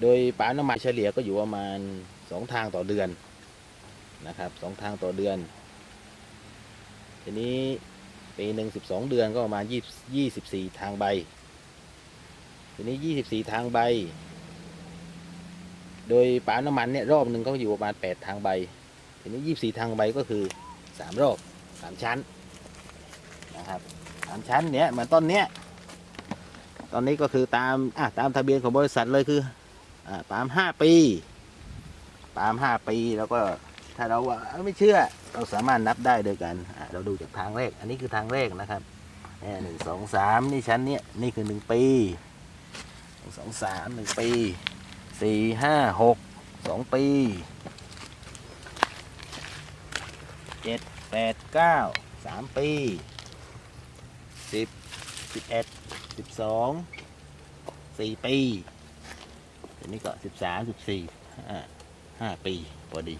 โดยปั๊มน้ำมันเฉลี่ยก็อยู่ประมาณสองทางต่อเดือนนะครับสองทางต่อเดือน ทีนี้ปีหนึ่งสิบสองเดือนก็ประมาณยี่ยี่สิบสี่ทางใบ ทีนี้ยี่สิบสี่ทางใบ โดยปั๊มน้ำมันเนี่ยรอบหนึ่งก็อยู่ประมาณแปดทางใบ ทีนี้ยี่สิบสี่ทางใบก็คือสามรอบสามชั้นนะครับสามชั้นเนี้ยเหมือนต้นเนี้ยตอนนี้ก็คือตามอะตามทะเบียนของบริษัทเลยคือ ปาล์มห้าปี ปาล์มห้าปีแล้วก็ถ้าเราว่าไม่เชื่อเราสามารถนับได้โดยกันเราดูจากทางเลขอันนี้คือทางเลขนะครับหนึ่งสองสามนี่ชั้นเนี้ยนี่คือหนึ่งปีหนึ่งสองสามหนึ่งปีสี่ห้าหกสองปีเจ็ดแปดเก้าสามปีสิบสิบเอ็ดสิบสองสี่ปี นี้ก็สิบสามสิบสี่ห้าห้าปีพอดี